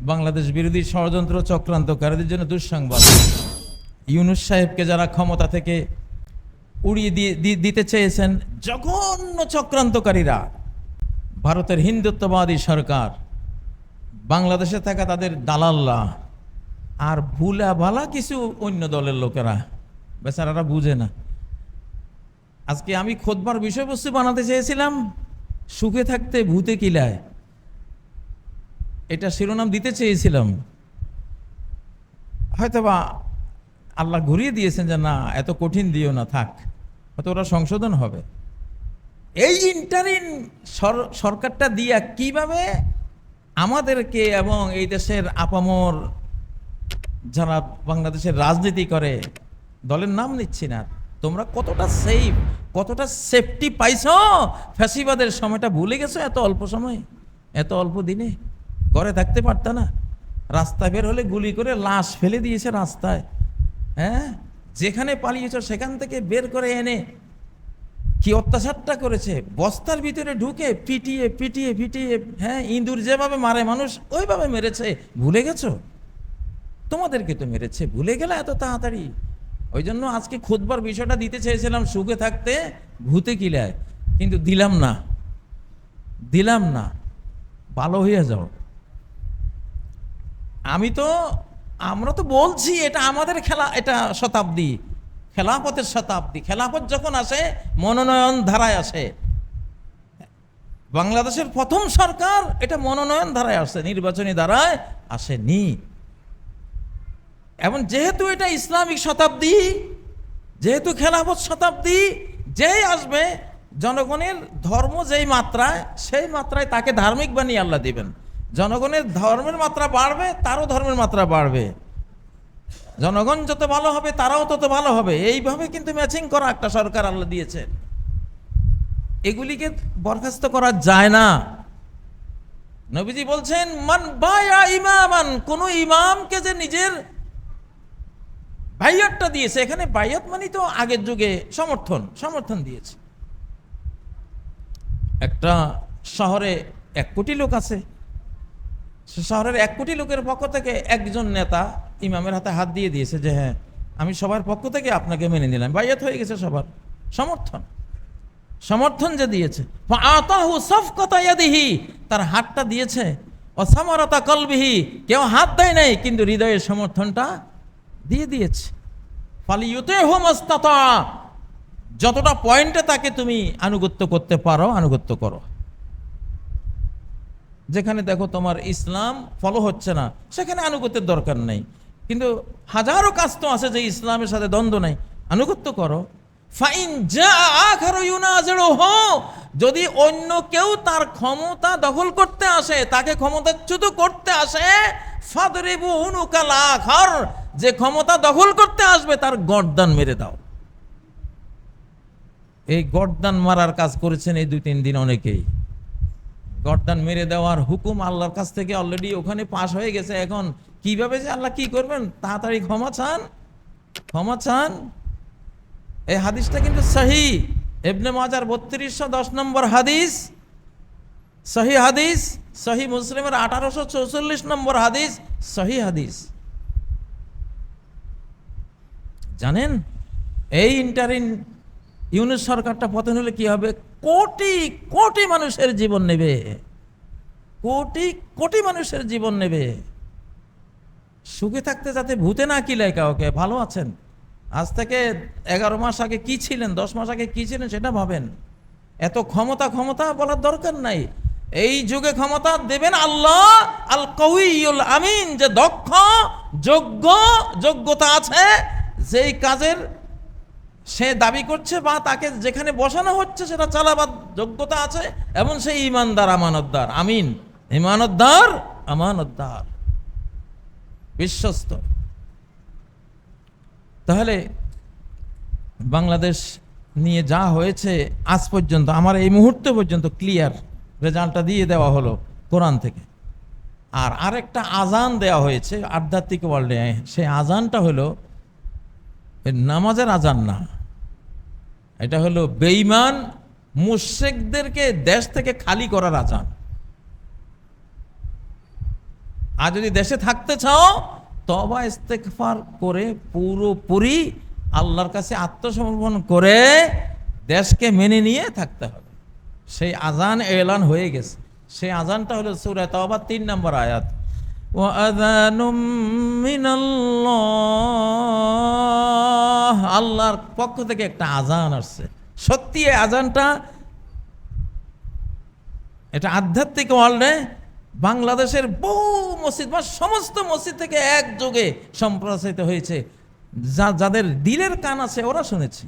বাংলাদেশ বিরোধী ষড়যন্ত্র চক্রান্তকারীদের জন্য দুঃসংবাদ। ইউনুস সাহেবকে যারা ক্ষমতা থেকে উড়িয়ে দিয়ে দিতে চেয়েছেন, জঘন্য চক্রান্তকারীরা। ভারতের হিন্দুত্ববাদী সরকার, বাংলাদেশে থাকা তাদের দালাল্লা আর ভুলা ভালা কিছু অন্য দলের লোকেরা। বেচারারা বুঝে না। আজকে আমি খোদবার বিষয়বস্তু বানাতে চেয়েছিলাম, সুখে থাকতে ভূতে কিলায়। এটা শিরোনাম দিতে চেয়েছিলাম। হয়তোবা আল্লাহ ঘুরিয়ে দিয়েছেন যে, না, এত কঠিন দিও না, থাক, হয়তো ওরা সংশোধন হবে। এই ইন্টারিন সরকারটা দিয়া কীভাবে আমাদেরকে এবং এই দেশের আপামর যারা বাংলাদেশের রাজনীতি করে, দলের নাম নিচ্ছি না, তোমরা কতটা সেফ কতটা সেফটি পাইছো? ফ্যাসিবাদের সময়টা ভুলে গেছো এত অল্প সময়? এত অল্প দিনে? ঘরে থাকতে পারত না। রাস্তা বের হলে গুলি করে লাশ ফেলে দিয়েছে রাস্তায়। হ্যাঁ? যেখানে পালিয়েছো সেখান থেকে বের করে এনে কি অত্যাচারটা করেছে? বস্তার ভিতরে ঢুকে পিটিয়ে পিটিয়ে পিটিয়ে হ্যাঁ ইঁদুর যেভাবে মারে মানুষ, ওইভাবে মেরেছে। ভুলে গেছো? তোমাদেরকে তো মেরেছে। ভুলে গেলে এত তাড়াতাড়ি। ওই জন্য আজকে খুদবার বিষয়টা দিতে চেয়েছিলাম, সুখে থাকতে ভূতে কিলায়। কিন্তু দিলাম না। দিলাম না। ভালো হয়ে যাও। আমি তো, আমরা তো বলছি এটা আমাদের খেলা, এটা শতাব্দী, খেলাপথের শতাব্দী। খেলাপথ যখন আসে, মনোনয়ন ধারায় আসে। বাংলাদেশের প্রথম সরকার এটা মনোনয়ন ধারায় আসে, নির্বাচনী ধারায় আসেনি। এবং যেহেতু এটা ইসলামিক শতাব্দী, যেহেতু খেলাফত শতাব্দী, যেই আসবে, জনগণের ধর্ম যেই মাত্রায়, সেই মাত্রায় তাকে ধার্মিক বানিয়ে আল্লাহ দিবেন। জনগণের ধর্মের মাত্রা বাড়বে, তারও ধর্মের মাত্রা বাড়বে। জনগণ যত ভালো হবে, তারাও তত ভালো হবে। এইভাবে কিন্তু ম্যাচিং করা একটা সরকার আল্লাহ দিয়েছে। এগুলিকে বরখাস্ত করা যায় না। নবীজি বলছেন, মান বায়া ইমামান কোন ইমামকে যে নিজের বাইয়াতটা দিয়েছে, এখানে বাইয়াত মানে তো আগের যুগে সমর্থন সমর্থন দিয়েছে। একটা শহরে এক কোটি লোক আছে শহরের এক কোটি লোকের পক্ষ থেকে একজন নেতা ইমামের হাতে হাত দিয়ে দিয়েছে যে হ্যাঁ আমি সবার পক্ষ থেকে আপনাকে মেনে নিলাম। বাইয়াত হয়ে গেছে সবার। সমর্থন। সমর্থন যে দিয়েছে। ইয়াদিহি। তার হাতটা দিয়েছে। অসামরতা কলবিহি। কেউ হাত দেয় নাই, কিন্তু হৃদয়ের সমর্থনটা দিয়ে দিয়েছে। ফালিউতে হোমস্তাতা যতটা পয়েন্টে তাকে তুমি আনুগত্য করতে পারো, আনুগত্য করো। যেখানে দেখো তোমার ইসলাম ফলো হচ্ছে না, সেখানে আনুগত্যের দরকার নেই। কিন্তু হাজারো কাজ তো আছে যে ইসলামের সাথে দ্বন্দ্ব নাই। আনুগত্য করো। ফাইন যা আখারো ইউনাজেরো হো যদি অন্য কেউ তার ক্ষমতা দখল করতে আসে, তাকে ক্ষমতাচ্যুত করতে আসে, ফাদরিবু উনুকাল আখার, যে ক্ষমতা দখল করতে আসবে, তার গর্দান মেরে দাও। এই গর্দান মারার কাজ করেছেন এই দুই তিন দিন অনেকেই। গর্দান মেরে দেওয়ার হুকুম আল্লাহর কাছ থেকে অলরেডি ওখানে পাশ হয়ে গেছে। এখন কীভাবে যে আল্লাহ কি করবেন? তাড়াতাড়ি ক্ষমা চান ক্ষমা চান। এই হাদিসটা কিন্তু সহি। এবনে মাজার বত্রিশশো দশ নম্বর হাদিস, সহি হাদিস, সহি মুসলিমের আঠারোশো চৌচল্লিশ নম্বর হাদিস, সহি হাদিস। জানেন? এই ইন্টারিন ইউনিট সরকারটা পতন হলে কি হবে? কোটি কোটি মানুষের জীবন নেবে। কোটি কোটি মানুষের জীবন নেবে। সুখে থাকতে যাতে ভূতে না কিলায় কাউকে, ভালো আছেন? আজ থেকে এগারো মাস আগে কি ছিলেন, দশ মাস আগে কি ছিলেন সেটা ভাবেন। এত ক্ষমতা ক্ষমতা বলার দরকার নাই। এই যুগে ক্ষমতা দেবেন আল্লাহ আল কউইউল আমিন, যে দক্ষ, যোগ্য, যোগ্যতা আছে, যেই কাজের সে দাবি করছে বা তাকে যেখানে বসানো হচ্ছে সেটা চালাবার যোগ্যতা আছে এবং সে ইমানদার, আমানতদার। আমিন। ইমানতদার, আমানতদার। বিশ্বস্ত। তাহলে বাংলাদেশ নিয়ে যা হয়েছে আজ পর্যন্ত, আমার এই মুহূর্তে পর্যন্ত ক্লিয়ার রেজাল্টটা দিয়ে দেওয়া হলো কোরআন থেকে। আর আরেকটা আজান দেওয়া হয়েছে আধ্যাত্মিক ওয়ার্ল্ডে সেই আজানটা হলো নামাজের আজান না। এটা হলো বেঈমান মুশেকদেরকে দেশ থেকে খালি করার আজান। আর যদি দেশে থাকতে চাও, তবা ইস্তেকফার করে পুরোপুরি আল্লাহর কাছে আত্মসমর্পণ করে দেশকে মেনে নিয়ে থাকতে হবে। সেই আজান এলান হয়ে গেছে। সেই আজানটা হলো সুরা তবা তিন নম্বর আয়াত। وأذان من الله আল্লাহর পক্ষ থেকে একটা আজান আসছে সত্যি এই আজানটা এটা আধ্যাত্মিক ওয়ার্ল্ডে বাংলাদেশের বহু মসজিদ বা সমস্ত মসজিদ থেকে একযোগে সম্প্রসারিত হয়েছে যা যাদের দিলের কান আছে ওরা শুনেছে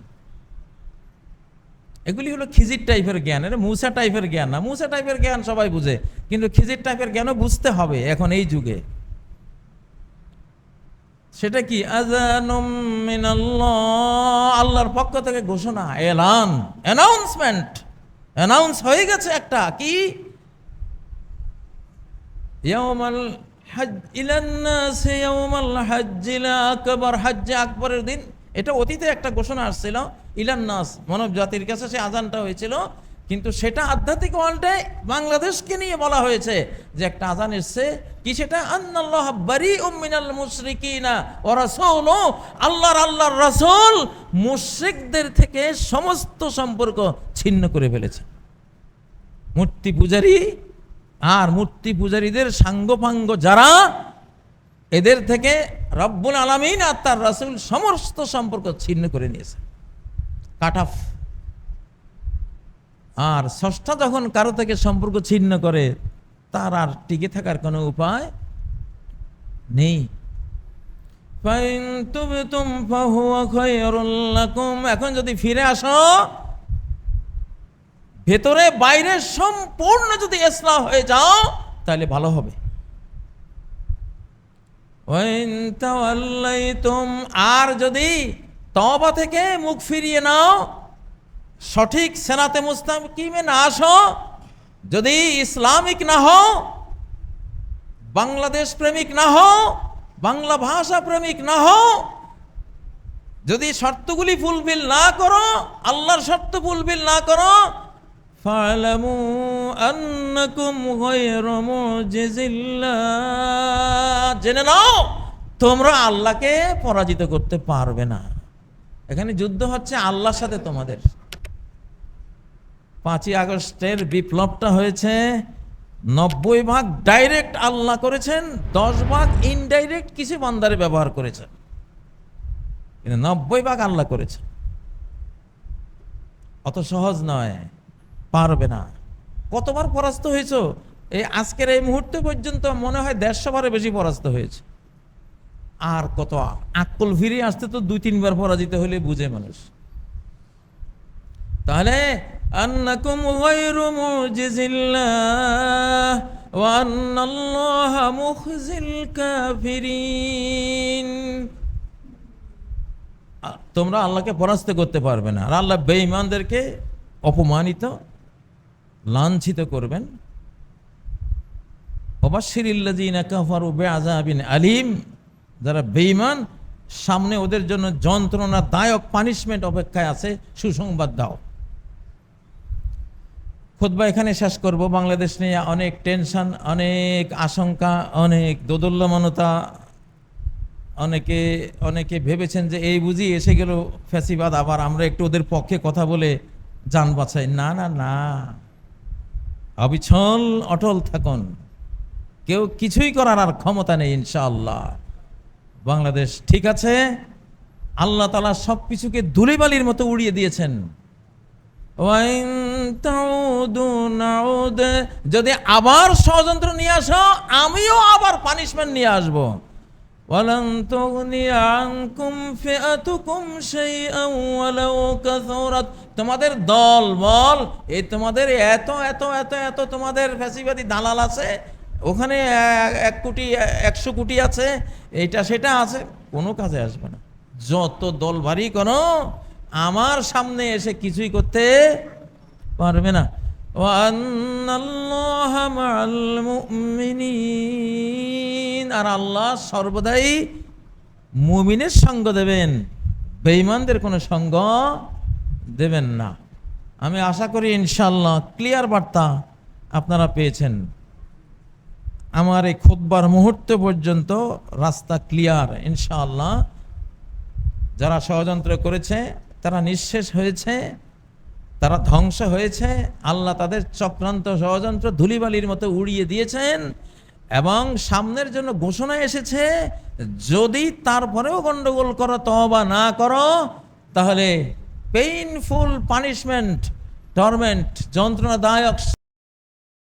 এগুলি হলো খিজির টাইপের জ্ঞান, এটা মুসা টাইপের জ্ঞান না। মুসা টাইপের জ্ঞান সবাই বুঝে, কিন্তু খিজির টাইপের জ্ঞানও বুঝতে হবে এখন এই যুগে। সেটা কি? আল্লাহর পক্ষ থেকে ঘোষণা, এলান, অ্যানাউন্সমেন্ট। অ্যানাউন্স হয়ে গেছে একটা, কি? ইয়াউমাল হজ আকবার, হজ্জে আকবরের দিন এটা অতীতে একটা ঘোষণা আসছিল, ইলান নাস, মানব জাতির কাছে সে আজানটা হয়েছিল, কিন্তু সেটা আধ্যাত্মিক ওয়ার্ল্ডে বাংলাদেশকে নিয়ে বলা হয়েছে যে একটা আজান এসছে। কি সেটা? আন্নাল্লাহ বারি মিনাল মুশরিকিনা, ও রাসূল, আল্লাহর আল্লাহর রাসূল মুশরিকদের থেকে সমস্ত সম্পর্ক ছিন্ন করে ফেলেছে। মূর্তি পূজারী আর মূর্তি পূজারীদের সাঙ্গপাঙ্গ যারা, এদের থেকে রব্বুল আলমিন আর তার রাসুল সমস্ত সম্পর্ক ছিন্ন করে নিয়েছে কাট অফ আর ষষ্ঠা যখন কারও থেকে সম্পর্ক ছিন্ন করে, তার আর টিকে থাকার কোনো উপায় নেই। এখন যদি ফিরে আসো, ভেতরে বাইরে সম্পূর্ণ যদি ইসলাম হয়ে যাও, তাহলে ভালো হবে। আর যদি তবা থেকে মুখ ফিরিয়ে নাও, সঠিক সেনাতে মুস্তাম মুস্তাকিমে না আসো? যদি ইসলামিক না হও, বাংলাদেশ প্রেমিক না হও, বাংলা ভাষা প্রেমিক না হও, যদি শর্তগুলি ফুলফিল না করো, আল্লাহর শর্ত ফুলফিল না করো, ফালামু আন্নাকুম গায়রু মুজিজিল্লাহ। জেনে নাও, তোমরা আল্লাহকে পরাজিত করতে পারবে না। এখানে যুদ্ধ হচ্ছে আল্লাহর সাথে তোমাদের। পাঁচই আগস্টের বিপ্লবটা হয়েছে, নব্বই ভাগ ডাইরেক্ট আল্লাহ করেছেন, দশ ভাগ ইনডাইরেক্ট কিছু বান্দারে ব্যবহার করেছেন। কিন্তু নব্বই ভাগ আল্লাহ করেছে অত সহজ নয়, পারবে না। কতবার পরাস্ত হয়েছ? এই আজকের এই মুহূর্তে পর্যন্ত মনে হয় দেড়শো বারে বেশি পরাস্ত হয়েছে। আর কত আকল ফিরে আসতে তো দুই, তিনবার পরাজিত হলে বুঝে মানুষ। তাহলে তোমরা আল্লাহকে পরাস্ত করতে পারবে না। আর আল্লাহ বেঈমানদেরকে অপমানিত, লাঞ্ছিত করবেন। বিআযাবিন আলিম, যারা বেঈমান, সামনে ওদের জন্য যন্ত্রণা দায়ক পানিশমেন্ট অপেক্ষায় আছে, সুসংবাদ দাও। খুতবা এখানে শেষ করব। বাংলাদেশ নিয়ে অনেক টেনশন অনেক আশঙ্কা, অনেক দোদল্যমানতা। অনেকে অনেকে ভেবেছেন যে এই বুঝি এসে গেল ফ্যাসিবাদ, আবার আমরা একটু ওদের পক্ষে কথা বলে যান বাঁচাই না না না। অবিচল, অটল থাকুন। কেউ কিছুই করার আর ক্ষমতা নেই ইনশাআল্লাহ বাংলাদেশ ঠিক আছে আল্লাহ তালা সব কিছুকে ধুলিবালির মতো উড়িয়ে দিয়েছেন ওয়াইন তাউদু নাউদ। যদি আবার ষড়যন্ত্র নিয়ে আসো আমিও আবার পানিশমেন্ট নিয়ে আসবো ولن تغني عنكم فئتكم شيئا ولو كثرت তোমাদের দল বল এই তোমাদের এত এত এত এত তোমাদের ফ্যাসিবাদী দালাল আছে ওখানে এক কোটি একশো কোটি আছে, এটা সেটা আছে, কোনো কাজে আসবে না। যত দল ভারী করো আমার সামনে এসে কিছুই করতে পারবে না। আর আল্লাহ সর্বদাই মুমিনের সঙ্গ দেবেন। বেইমানদের কোনো সঙ্গ দেবেন না। আমি আশা করি ইনশাল্লাহ ক্লিয়ার বার্তা আপনারা পেয়েছেন। আমার এই খুদ্বার মুহূর্ত পর্যন্ত রাস্তা ক্লিয়ার ইনশাআল্লাহ। যারা ষড়যন্ত্র করেছে, তারা নিঃশেষ হয়েছে, তারা ধ্বংস হয়েছে। আল্লাহ তাদের চক্রান্ত ষড়যন্ত্র ধুলিবালির মতো উড়িয়ে দিয়েছেন এবং সামনের জন্য ঘোষণা এসেছে, যদি তারপরেও গন্ডগোল করো তবা না করো, তাহলে পেইনফুল পানিশমেন্ট টর্মেন্ট যন্ত্রণাদায়ক